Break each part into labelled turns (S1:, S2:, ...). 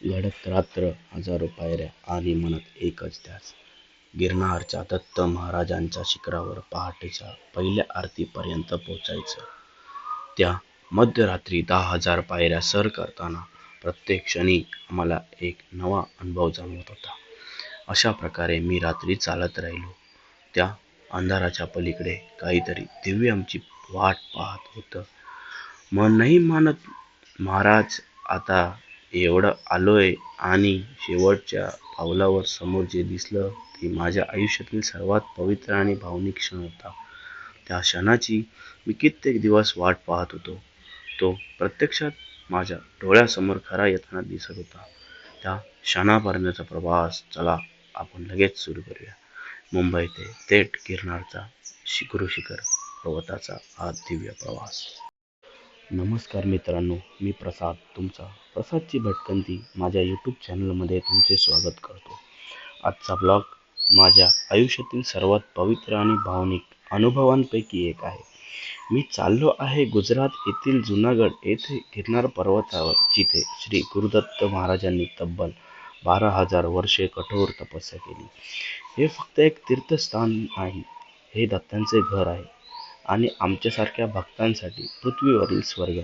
S1: लढत रात्र हजारो पायऱ्या आणि म्हणत एकच ध्यास गिरनारच्या दत्त महाराजांच्या शिखरावर पहाटेच्या पहिल्या आरतीपर्यंत पोचायचं त्या मध्यरात्री दहा हजार पायऱ्या सर करताना प्रत्येक क्षणी आम्हाला एक नवा अनुभव जाणवत होता. अशा प्रकारे मी रात्री चालत राहिलो. त्या अंधाराच्या पलीकडे काहीतरी दिव्य आमची वाट पाहत होतं. मन नाही मानत महाराज आता एवढं आलोय आणि शेवटच्या पावलावर समोर जे दिसलं ते माझ्या आयुष्यातील सर्वात पवित्र आणि भावनिक क्षण होता. त्या क्षणाची मी कित्येक दिवस वाट पाहत होतो. तो प्रत्यक्षात माझ्या डोळ्यासमोर खरा येताना दिसत होता. त्या क्षणापर्यंतचा प्रवास चला आपण लगेच सुरू करूया. मुंबई ते थेट गिरनारचा शिखरू शिखर पर्वताचा हा दिव्य प्रवास. नमस्कार मित्रांनो मी प्रसाद. तुमचा प्रसादची भटकंती माझ्या यूट्यूब चॅनलमध्ये तुमचे स्वागत करतो. आजचा ब्लॉग माझ्या आयुष्यातील सर्वात पवित्र आणि भावनिक अनुभवांपैकी एक आहे. मी चाललो आहे गुजरात येथील जुनागड येथे गिरनार पर्वतावर जिथे श्री गुरुदत्त महाराजांनी तब्बल बारा हजार वर्षे कठोर तपस्या केली. हे फक्त एक तीर्थस्थान नाही हे दत्तांचे घर आहे. आणि आमच्यासारख्या भक्तांसाठी पृथ्वीवरील स्वर्ग.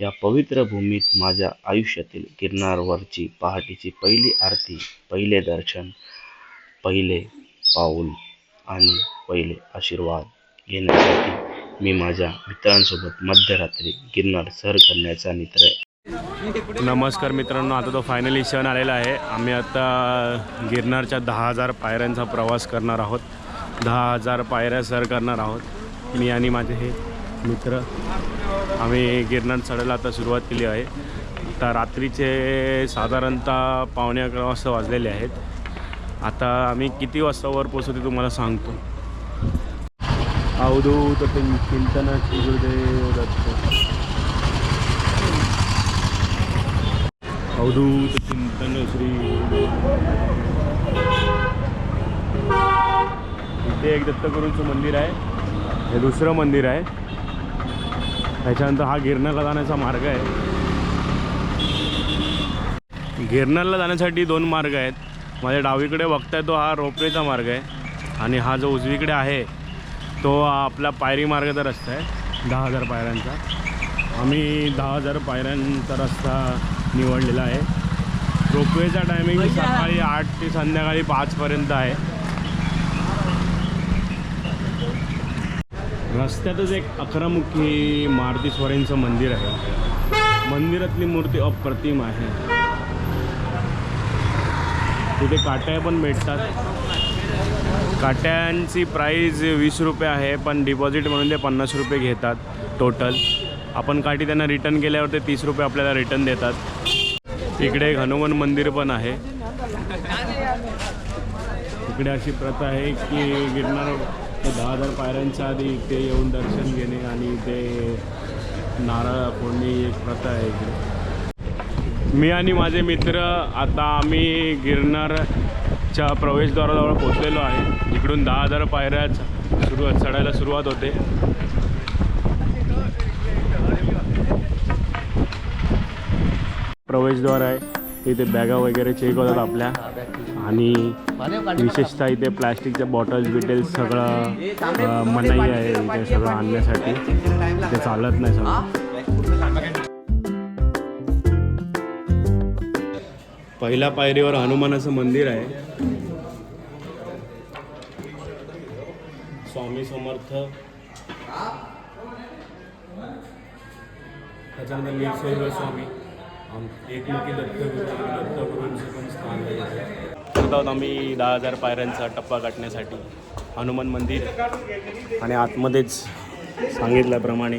S1: या पवित्र भूमीत माझ्या आयुष्यातील गिरनारवरची पहाटेची पहिली आरती पहिले दर्शन पहिले पाऊल आणि पहिले आशीर्वाद घेण्यासाठी मी माझ्या मित्रांसोबत मध्यरात्री गिरनार सर करण्याचा निर्णय
S2: नमस्कार मित्रांनो आता तो फायनली क्षण आलेला आहे. आम्ही आता गिरनारच्या दहा हजार पायऱ्यांचा प्रवास करणार आहोत. दहा हजार पायऱ्या सर करणार आहोत. मी आणि माझे हे मित्र आम्ही गिरनार चढायला आता सुरुवात केली आहे. आता रात्रीचे साधारणतः पावणे अकरा वाजता वाजलेले आहेत. आता आम्ही किती वाजता वर पोचू ते तुम्हाला सांगतो. अवधूत चिंतन गुरुदेव दत्त. अवधूत चिंतन श्री इथे एक दत्तगुरूंचं मंदिर आहे. हे दुसरं मंदिर आहे. त्याच्यानंतर हा गिरनारला जाण्याचा मार्ग आहे. गिरनारला जाण्यासाठी दोन मार्ग आहेत. माझ्या डावीकडे बघताय तो हा रोपवेचा मार्ग आहे आणि हा जो उजवीकडे आहे तो आपला पायरी मार्गाचा रस्ता आहे. दहा हजार पायऱ्यांचा. आम्ही दहा हजार पायऱ्यांचा रस्ता निवडलेला आहे. रोपवेचा टायमिंग सकाळी आठ ते संध्याकाळी पाचपर्यंत आहे. रस्त्यातच एक अकरामुखी मारुती स्वारींचं मंदिर आहे. मंदिरातली मूर्ती अप्रतिम आहे. तिथे काट्या पण भेटतात. काट्यांची प्राईज वीस रुपये आहे पण डिपॉझिट म्हणून ते पन्नास रुपये घेतात टोटल आपण काठी त्यांना रिटर्न केल्यावर ते तीस रुपये आपल्याला रिटर्न देतात. इकडे एक हनुमान मंदिर पण आहे. इकडे अशी प्रथा आहे की गिरणार ते दहा हजार पायऱ्यांच्या आधी इथे येऊन दर्शन घेणे आणि ते नारळ फोडणे एक प्रथा आहे इकडे मी आणि माझे मित्र आता आम्ही गिरनारच्या प्रवेशद्वाराजवळ पोचलेलो आहे. इकडून दहा हजार पायऱ्या सुरुवात चढायला सुरुवात होते. प्रवेशद्वार आहे. इथे बॅगा वगैरे चेक होतात आपल्या. आणि विशेषतः इथे प्लॅस्टिकच्या बॉटल्स बिटेल्स सगळं मनाई आहे इथे सगळं आणण्यासाठी. ते चालत नाही सगळं. पहिल्या पायरीवर हनुमानाचं मंदिर आहे. स्वामी समर्थ. त्याच्यानंतर स्वामी. एकमुखी दत्तगुरु दत्तगुरूंचं पण स्थान आहे करत आहोत आम्ही दहा हजार पायऱ्यांचा टप्पा गाठण्यासाठी. हनुमान मंदिर. आणि आतमध्येच सांगितल्याप्रमाणे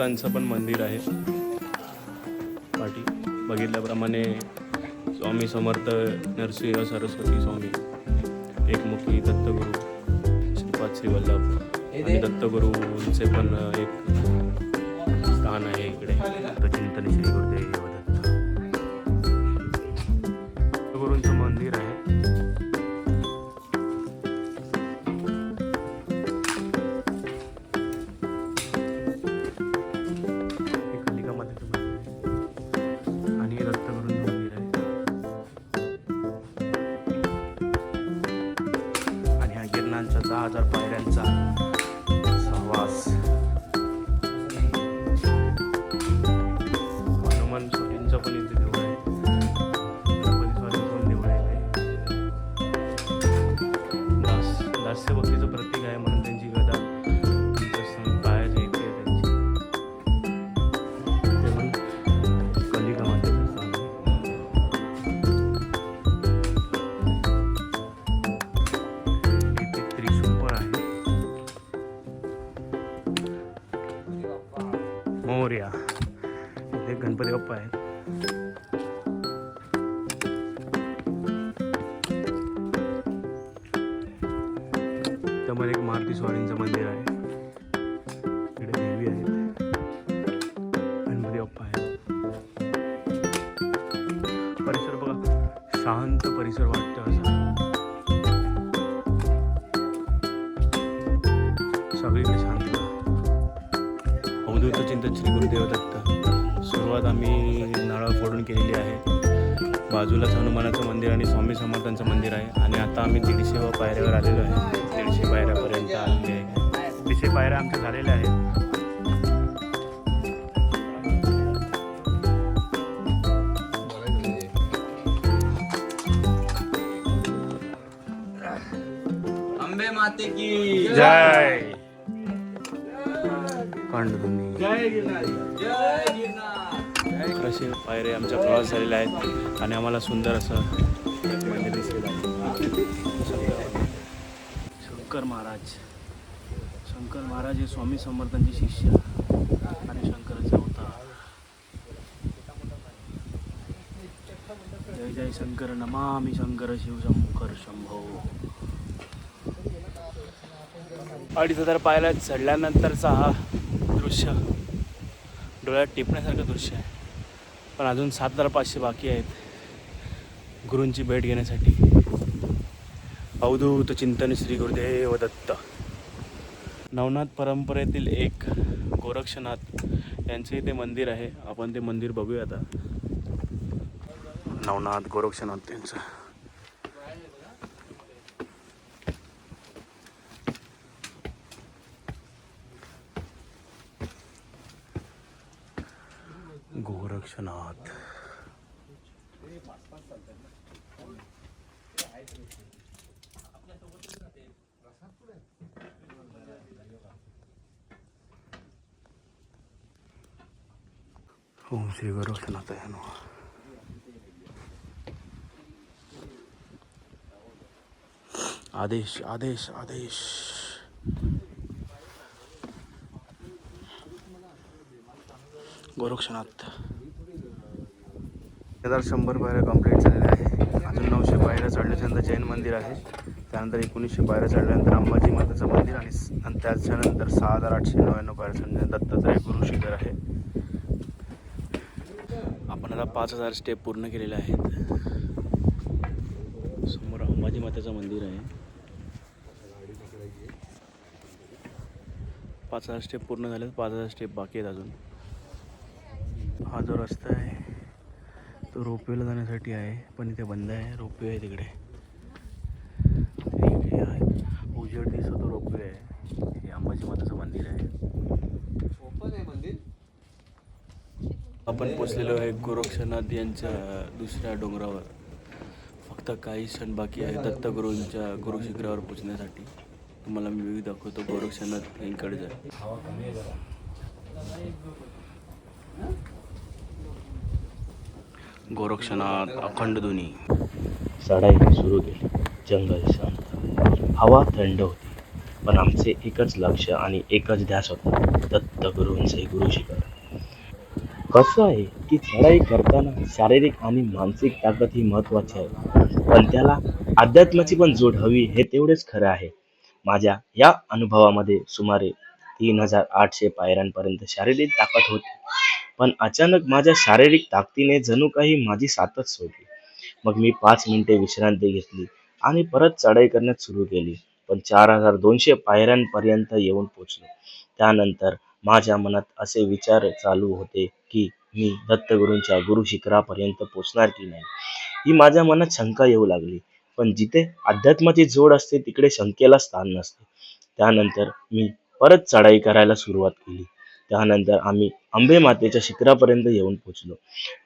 S2: स्वामींचं पण मंदिर आहे. पाठी बघितल्याप्रमाणे स्वामी समर्थ नरसिंह सरस्वती स्वामी एकमुखी दत्तगुरू श्रीपाद श्री वल्लभ. आणि दत्तगुरूंचे पण एक स्थान आहे इकडे. হাজার चिंतन श्री गुरुदेव दत्त सुरुवात आम्ही नारळ फोडून केलेली आहे. बाजूलाच हनुमानाचं मंदिर आणि स्वामी समर्थांचं मंदिर आहे. आणि आता आम्ही दीडशे व पायऱ्यावर आलेलो आहे. दीडशे पायऱ्यापर्यंत आलेले आहे. दीडशे पायऱ्या आमच्या झालेल्या आहेत.
S1: अंबे माते की.
S2: जय.
S1: गिरनार.
S2: असे पायरे आमचा प्रवास झालेला आहे आणि आम्हाला सुंदर असं शंकर महाराज. शंकर महाराज हे स्वामी समर्थांचे शिष्य आणि शंकराचे अवतार. जय जय शंकर नमामि शंकर शिवशंकर शंभो. अडीच हजार पायऱ्या चढल्यानंतरचा हा दृश्य. डोळ्यात टिपण्यासारखं दृश्य आहे. पण अजून सात हजार पाचशे बाकी आहेत. गुरूंची भेट घेण्यासाठी. अवधूत चिंतन श्री गुरुदेव दत्त. नवनाथ परंपरेतील एक गोरक्षनाथ यांचे इथे मंदिर आहे. आपण ते मंदिर बघूया आता. नवनाथ गोरक्षनाथ त्यांचं. गोरक्षनाथ ओम श्री गोरक्षनाथ आहे नमः आदेश आदेश। आदेश गोरक्षनाथ हजार शंभर पायऱ्या कंप्लीट झालेल्या आहे अजून नऊशे पायऱ्या चढल्याच्यानंतर जैन मंदिर आहे. त्यानंतर एकोणीसशे पायऱ्या चढल्यानंतर अंबाजी माताचं मंदिर आणि आणि त्याच्यानंतर सहा हजार आठशे नव्याण्णव पायऱ्या चढल्यानंतर दत्तात्रय गुरु शिखर आहे. आपण आता पाच हजार स्टेप पूर्ण केलेले आहेत. समोर अंबाजी मातेचं मंदिर आहे. पाच हजार स्टेप पूर्ण झाले पाच हजार स्टेप बाकी आहेत अजून. हा जो रस्ता आहे तो रोपवेला जाण्यासाठी आहे पण इथे बंद आहे. रोपवे आहे तिकडे आहे. उजेड दिसतो रोपवे. आहे हे अंबाजी माताचं मंदिर आहे. आपण पोचलेलो आहे गोरक्षनाथ यांच्या दुसऱ्या डोंगरावर. फक्त काही क्षण बाकी आहे दत्तगुरूंच्या गुरुशिखरावर पोचण्यासाठी. तुम्हाला मी विविध दाखवतो. गोरक्षनाथ यांकडे गोरक्षनाथ अखंड ध्वनी
S1: चढाई सुरू केली. जंगल शांत. हवा थंड होती. पण आमचे एकच लक्ष आणि एकच ध्यास होता. दत्त गुरुंचे गुरु शिखर. कसं आहे की चढाई करताना शारीरिक आणि मानसिक ताकद ही महत्वाची आहे. पण त्याला अध्यात्माची पण जोड हवी हे तेवढेच खरं आहे. माझ्या या अनुभवामध्ये सुमारे तीन हजार आठशे पायऱ्यांपर्यंत शारीरिक ताकद होती. पण अचानक माझ्या शारीरिक ताकदीने जणू काही माझी साथच सोडली. मग मी पाच मिनिटे विश्रांती घेतली आणि परत चढाई करण्यास सुरू केली. पण चार हजार दोनशे पायऱ्यांपर्यंत येऊन पोचलो. त्यानंतर माझ्या मनात असे विचार चालू होते की मी दत्तगुरूंच्या गुरु शिखरापर्यंत पोचणार की नाही? ही माझ्या मनात शंका येऊ लागली. पण जिथे अध्यात्माची जोड असते तिकडे शंकेला स्थान नसते. त्यानंतर मी परत चढाई करायला सुरुवात केली. त्यानंतर आम्ही अंबे मातेच्या शिखरापर्यंत येऊन पोचलो.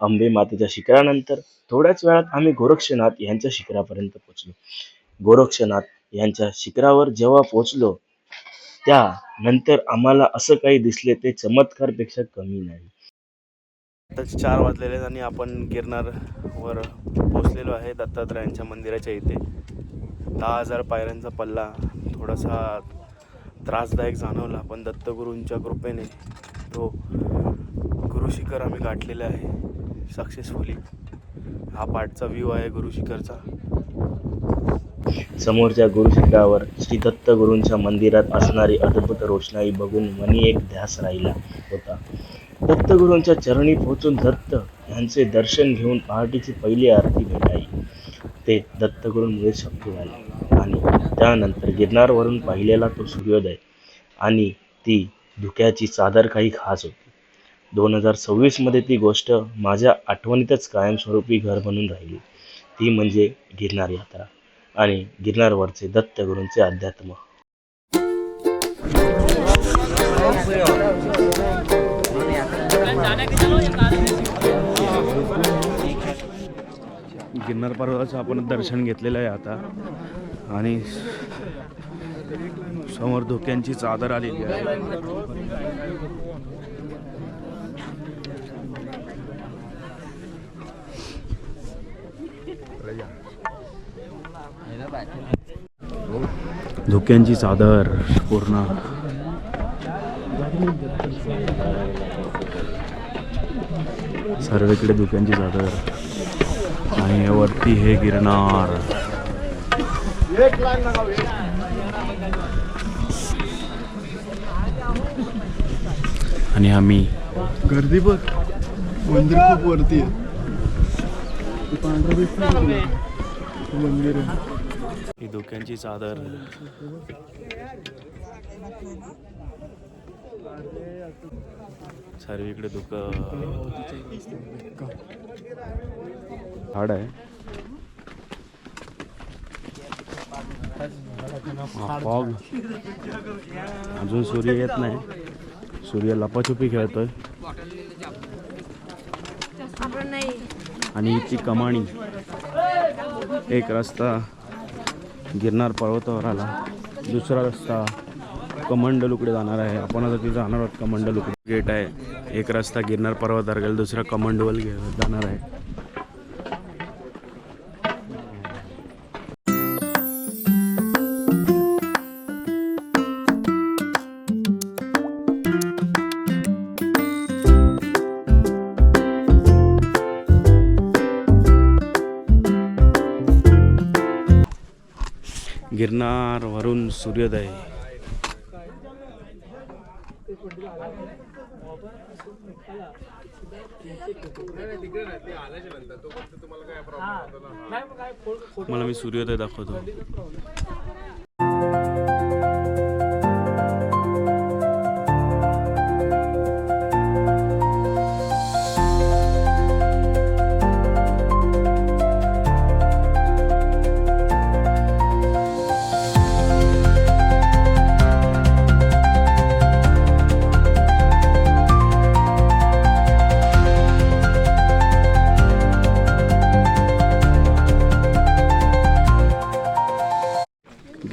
S1: अंबे मातेच्या शिखरानंतर थोड्याच वेळात आम्ही गोरक्षनाथ यांच्या शिखरापर्यंत पोचलो. गोरक्षनाथ यांच्या शिखरावर जेव्हा पोचलो त्यानंतर आम्हाला असं काही दिसले ते चमत्कारपेक्षा कमी नाही.
S2: आता चार वाजलेले आहेत आणि आपण गिरनारवर पोचलेलो आहे दत्तात्रयांच्या मंदिराच्या इथे. दहा हजार पायऱ्यांचा पल्ला थोडासा त्रासदायक जाणवला. पण दत्तगुरूंच्या कृपेने तो गुरुशिखर आम्ही गाठलेला आहे. सक्सेसफुली. हा पाठचा व्ह्यू आहे गुरुशिखरचा.
S1: समोरच्या गुरुशिखरावर श्री दत्त गुरूंच्या मंदिरात असणारी अद्भुत रोषणाई बघून मनी एक ध्यास राहिला होता. दत्तगुरूंच्या चरणी पोहोचून दत्त यांचे दर्शन घेऊन पहाटेची पहिली आरती भेटाई. ते दत्तगुरूंमुळे शक्य झाले. त्यानंतर गिरनारवरून पाहिलेला तो सूर्योदय आणि ती धुक्याची चादर काही खास होती. दोन हजार सव्वीसमध्ये ती गोष्ट माझ्या आठवणीतच कायमस्वरूपी घर बनून राहिली. ती म्हणजे गिरनार यात्रा आणि गिरनारवरचे दत्तगुरूंचे अध्यात्म.
S2: गिरनार पर्वताचं आपण दर्शन घेतलेलं आहे आता. आणि समोर धोक्यांची चादर आलेली आहे. धोक्यांची चादर पूर्ण. सर्वेकडे धुक्यांची चादर आणि वरती हे गिरणार आणि आम्ही
S3: गर्दी बघ. मंदिर खूप वरती आहे. पांढरं मंदिर आहे
S2: ही धोक्यांची चादर. सर्वीकडे धुक. झाड आहे. फॉग. अजून सूर्य येत नाही. सूर्य लपाछुपी खेळतोय. आणि ती कमाणी. एक रस्ता गिरनार पर्वतावर आला. दुसरा रस्ता कमंडलूकडे जाणार आहे. आपण आता तिथे जाणार आहोत. कमंडलूकडे गेट आहे. एक रस्ता गिरनार पर्वतावर गेला. दुसरा कमंडवल जाणार आहे. सूर्योदय. मला मी सूर्योदय दाखवतो.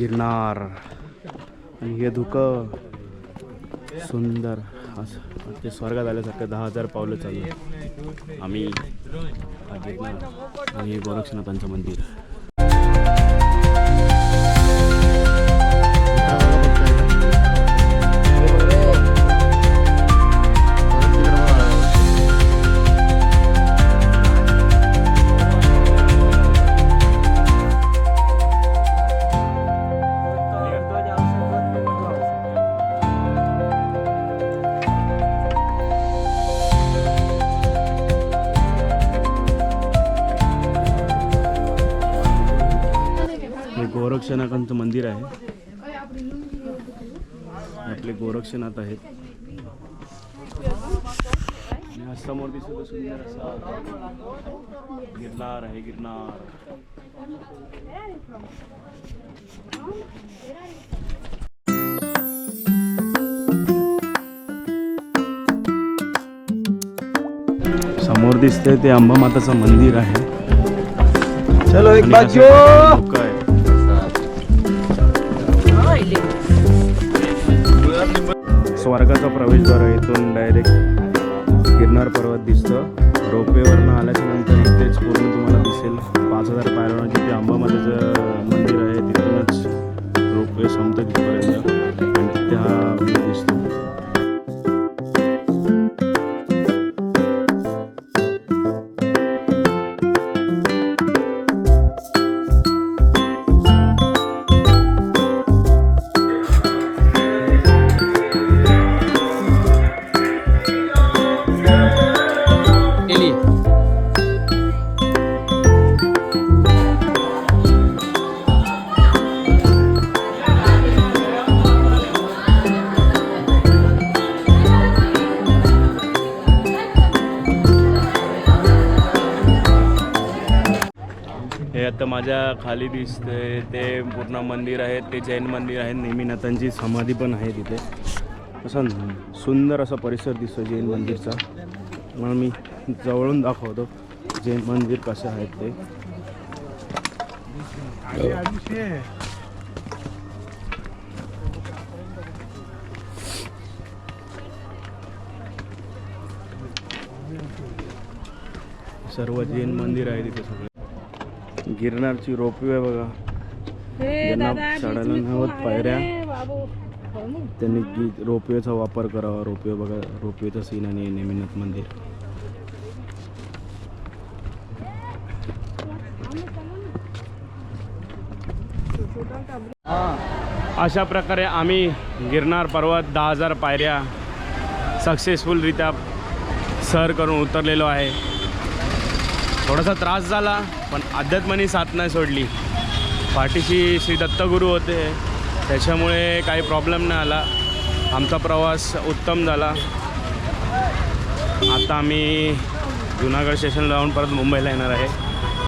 S2: गिरनार. आणि हे धुकं सुंदर. असं ते स्वर्गात आल्यासारखं दहा हजार पावलं चालू आहे. आम्ही गिरणार आणि गोरक्षनाथांचं मंदिर. गोरक्षनाथांचं मंदिर आहे. आपले गोरक्षनाथ आहेत. समोर दिसत सुंदर असा गिरनार आहे गिरनार. समोर दिसतंय ते अंबा माताचं मंदिर आहे.
S3: चलो एक बाजू.
S2: स्वर्गाचा प्रवेशद्वार आहे. इथून डायरेक्ट गिरनार पर्वत दिसतं. रोपवेवरनं आल्याच्यानंतर इथेच पूर्ण तुम्हाला दिसेल. पाच हजार पायऱ्यावर जिथे अंबामातेचं मंदिर आहे तिथूनच रोपवे संपतं तिथपर्यंत. आणि तिथे हा दिसतो. खाली दिसते ते पूर्ण मंदिर आहे ते जैन मंदिर आहे नेमीनाथांची समाधी पण आहे तिथे. असं सुंदर असा परिसर दिसतो जैन मंदिरचा. म्हणून मी जवळून दाखवतो जैन मंदिर कसे आहेत ते. सर्व जैन मंदिर आहे तिथे सगळे. गिरनारची रोपवे आहे बघा. ज्यांना चढायला नाही होत पायऱ्या. त्यांनी गी रोपवेचा वापर करावा. रोपवे बघा रोपवेचा सीन आणि नेमिनाथ मंदिर अशा प्रकारे आम्ही गिरनार पर्वत दहा हजार पायऱ्या सक्सेसफुलरित्या सर करून उतरलेलो आहे. थोडासा त्रास झाला पण अध्यात्माने साथ नाही सोडली. पाठीशी श्री दत्तगुरू होते. त्याच्यामुळे काही प्रॉब्लेम नाही आला. आमचा प्रवास उत्तम झाला. आता आम्ही जुनागड स्टेशनला जाऊन परत मुंबईला येणार आहे.